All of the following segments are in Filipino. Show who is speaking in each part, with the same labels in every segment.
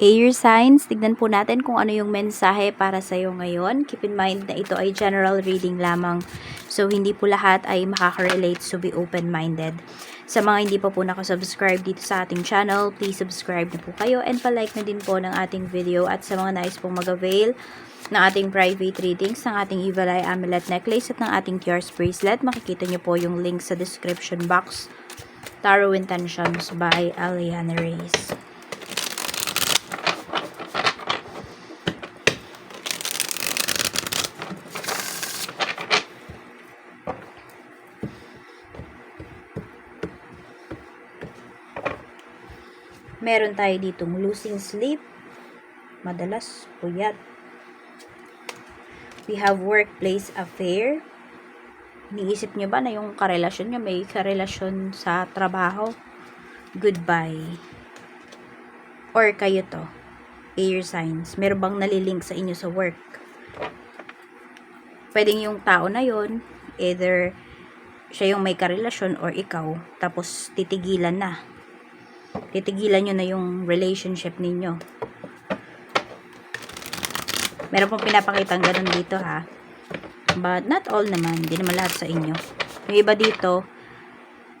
Speaker 1: Air signs, tignan po natin kung ano yung mensahe para sa iyo ngayon. Keep in mind na ito ay general reading lamang. So, hindi po lahat ay makaka-relate so be open-minded. Sa mga hindi pa po nakasubscribe dito sa ating channel, please subscribe na po kayo and palike na din po ng ating video at sa mga nais pong mag-avail ng ating private readings, ng ating Evil Amulet Necklace at ng ating Cures Bracelet, makikita nyo po yung link sa description box. Tarot Intentions by Aliana Reyes. Meron tayo ditong losing sleep. Madalas, puyat. We have workplace affair. Iniisip nyo ba na yung karelasyon nyo may karelasyon sa trabaho? Goodbye. Or kayo to, air signs. Meron bang nalilink sa inyo sa work? Pwedeng yung tao na yon either siya yung may karelasyon or ikaw, tapos titigilan na titigilan nyo na yung relationship ninyo. Meron pong pinapakitang ganun dito ha. But not all naman. Hindi naman lahat sa inyo. Yung iba dito,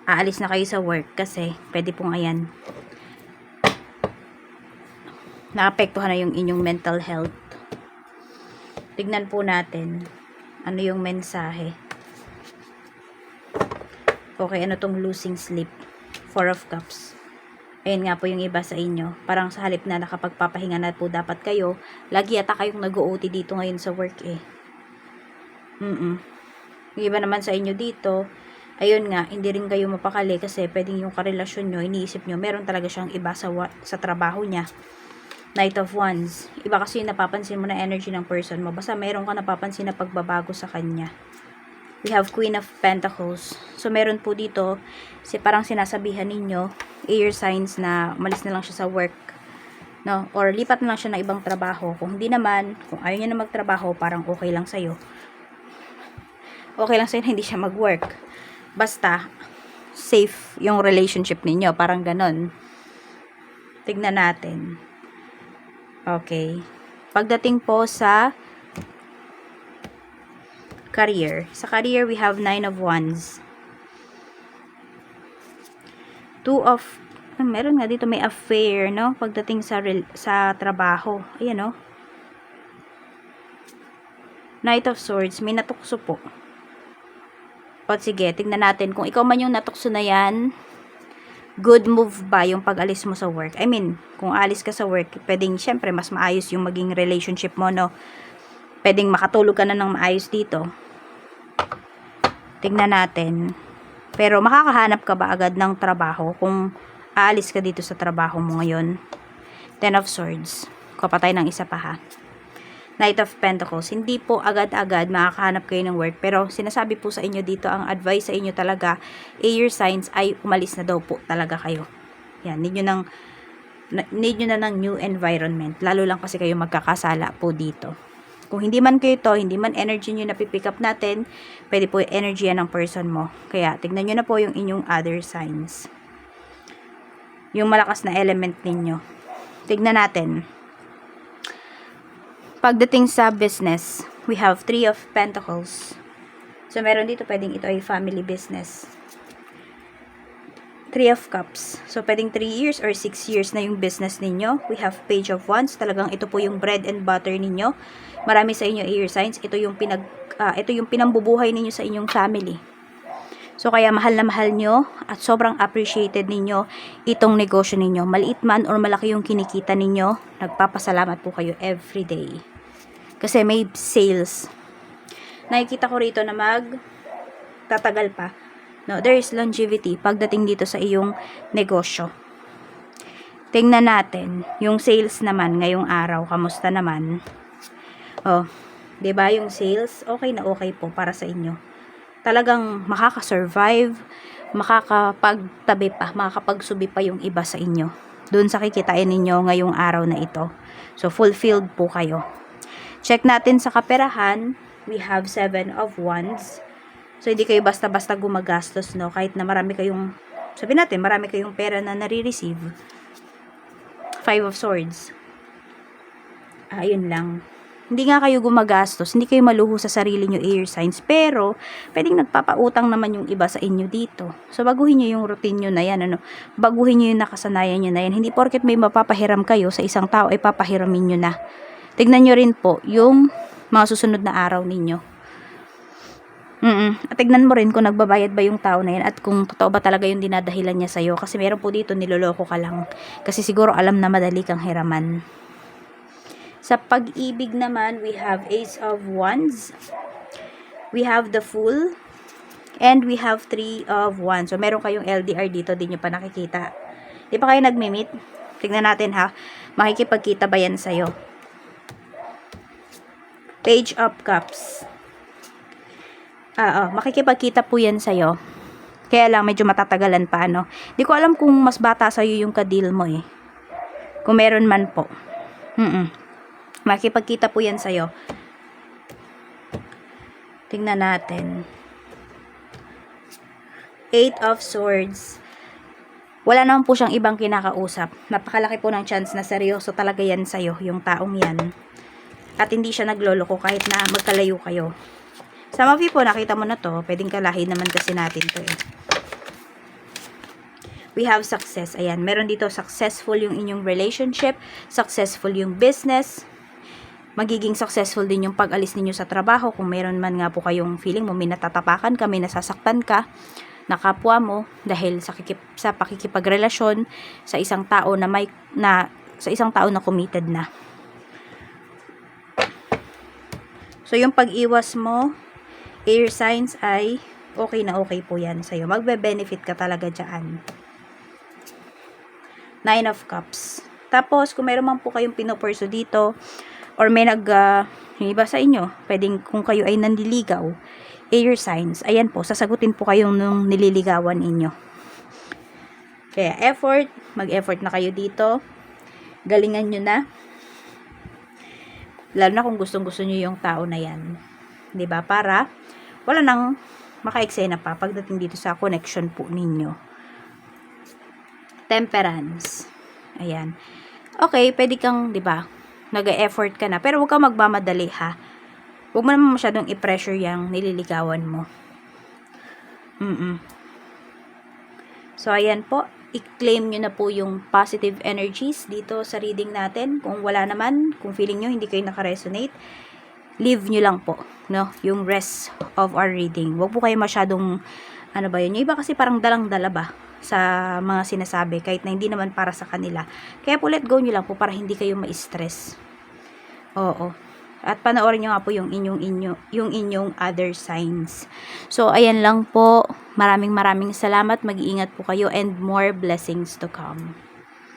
Speaker 1: aalis na kayo sa work kasi pwede pong ayan. Naapektuhan na yung inyong mental health. Tignan po natin ano yung mensahe. Okay, ano tong losing sleep? Four of Cups. Ayan nga po yung iba sa inyo. Parang sa halip na nakapagpapahinga na po dapat kayo, lagi yata kayong nag-OT dito ngayon sa work eh. Mm Yung iba naman sa inyo dito, ayun nga, hindi rin kayo mapakali kasi pwedeng yung karelasyon nyo, iniisip nyo, meron talaga siyang iba sa, sa trabaho niya. Knight of Wands. Iba kasi napapansin mo na energy ng person mo. Basta meron ka napapansin na pagbabago sa kanya. We have Queen of Pentacles. So, meron po dito, si parang sinasabihan ninyo, air signs na malis na lang siya sa work. No? Or lipat na lang siya ng ibang trabaho. Kung hindi naman, kung ayaw niya na magtrabaho, parang okay lang sa'yo. Okay lang sa'yo na hindi siya mag-work. Basta, safe yung relationship ninyo. Parang ganon. Tignan natin. Okay. Pagdating po sa career. Sa career, we have nine of wands. Two of, ah, meron nga dito may affair, no? Pagdating sa sa trabaho. Ayan, no? Knight of Swords, may natukso po. O sige, tingnan natin kung ikaw man yung natukso na yan, good move ba yung pag-alis mo sa work? I mean, kung alis ka sa work, pwedeng, syempre, mas maayos yung maging relationship mo, no? Pwedeng makatulog ka na ng maayos dito. Tingnan natin. Pero makakahanap ka ba agad ng trabaho kung aalis ka dito sa trabaho mo ngayon? Ten of Swords. Kapatay ng isa pa ha. Knight of Pentacles. Hindi po agad-agad makakahanap kayo ng work. Pero sinasabi po sa inyo dito, ang advice sa inyo talaga, air signs ay umalis na daw po talaga kayo. Yan, need nyo ng, need nyo na ng new environment. Lalo lang kasi kayo magkakasala po dito. Kung hindi man kayo to, hindi man energy nyo na pipick up natin, pwede po energy yan ng person mo. Kaya, tignan nyo na po yung inyong other signs. Yung malakas na element ninyo. Tignan natin. Pagdating sa business, we have three of pentacles. So, meron dito, pwedeng ito ay family business. Three of Cups. So, pwedeng 3 years or 6 years na yung business ninyo. We have Page of Wands. Talagang ito po yung bread and butter ninyo. Marami sa inyo air signs. Ito yung pinag ah, ito yung pinambubuhay ninyo sa inyong family. So, kaya mahal na mahal nyo at sobrang appreciated ninyo itong negosyo ninyo. Maliit man or malaki yung kinikita ninyo, nagpapasalamat po kayo every day. Kasi may sales. Nakikita ko rito na mag tatagal pa. No, there is longevity pagdating dito sa iyong negosyo. Tingnan natin, yung sales naman ngayong araw, kamusta naman? Oh, 'di ba yung sales? Okay na okay po para sa inyo. Talagang makaka-survive, makakapagtabi pa, makakapagsubi pa yung iba sa inyo. Doon sa kikitain ninyo ngayong araw na ito. So fulfilled po kayo. Check natin sa kaperahan, we have seven of wands. So, hindi kayo basta-basta gumagastos, no? Kahit na marami kayong, sabi natin, marami kayong pera na nare-receive. Five of Swords. Ayun lang. Hindi nga kayo gumagastos, hindi kayo maluho sa sarili nyo air signs, pero pwedeng nagpapautang naman yung iba sa inyo dito. So, baguhin nyo yung routine nyo na yan, ano, baguhin nyo yung nakasanayan nyo na yan. Hindi porket may mapapahiram kayo sa isang tao, ay papahiramin nyo na. Tignan nyo rin po yung mga susunod na araw ninyo. Mm At tignan mo rin kung nagbabayad ba yung tao na yan at kung totoo ba talaga yung dinadahilan niya sa'yo. Kasi meron po dito niloloko ka lang. Kasi siguro alam na madali kang hiraman. Sa pag-ibig naman, we have Ace of Wands. We have the Fool. And we have Three of Wands. So, meron kayong LDR dito, di nyo pa nakikita. Di pa kayo nagmi-meet? Tignan natin ha. Makikipagkita ba yan sa'yo? Page of Cups. Ah, oh, makikipagkita po yan sa'yo. Kaya lang, medyo matatagalan pa, ano. Di ko alam kung mas bata sa'yo yung kadil mo, eh. Kung meron man po. Mm-mm. Makikipagkita po yan sa'yo. Tingnan natin. Eight of Swords. Wala naman po siyang ibang kinakausap. Napakalaki po ng chance na seryoso talaga yan sa'yo, yung taong yan. At hindi siya nagloloko kahit na magkalayo kayo. Sa mga po, nakita mo na to. Pwedeng kalahin naman kasi natin to eh. We have success. Ayan, meron dito successful yung inyong relationship, successful yung business, magiging successful din yung pag-alis ninyo sa trabaho. Kung meron man nga po kayong feeling mo, may natatapakan ka, may nasasaktan ka, na kapwa mo dahil sa, kikip, sa pakikipagrelasyon sa isang tao na may na sa isang tao na committed na. So, yung pag-iwas mo, air signs ay okay na okay po yan sa'yo. Magbe-benefit ka talaga dyan. Nine of Cups. Tapos, kung meron man po kayong pinopurso dito, or may nag, uh, iba sa inyo, pwedeng kung kayo ay nandiligaw, air signs, ayan po, sasagutin po kayong nung nililigawan inyo. Kaya effort, mag-effort na kayo dito. Galingan nyo na. Lalo na kung gustong gusto nyo yung tao na yan. ba Para wala nang maka-eksena pa pagdating dito sa connection po ninyo. Temperance. Ayan. Okay, pwede kang, 'di ba? Nag-effort ka na, pero huwag kang magmamadali ha. Huwag mo naman masyadong i-pressure yung nililigawan mo. Mm, So, ayan po. I-claim nyo na po yung positive energies dito sa reading natin. Kung wala naman, kung feeling nyo hindi kayo nakaresonate, leave nyo lang po, no? Yung rest of our reading. Huwag po kayo masyadong, ano ba yun? Yung iba kasi parang dalang-dala ba sa mga sinasabi, kahit na hindi naman para sa kanila. Kaya po let go nyo lang po para hindi kayo ma-stress. Oo. At panoorin nyo nga po yung inyong, inyo, yung inyong other signs. So, ayan lang po. Maraming maraming salamat. Mag-iingat po kayo and more blessings to come.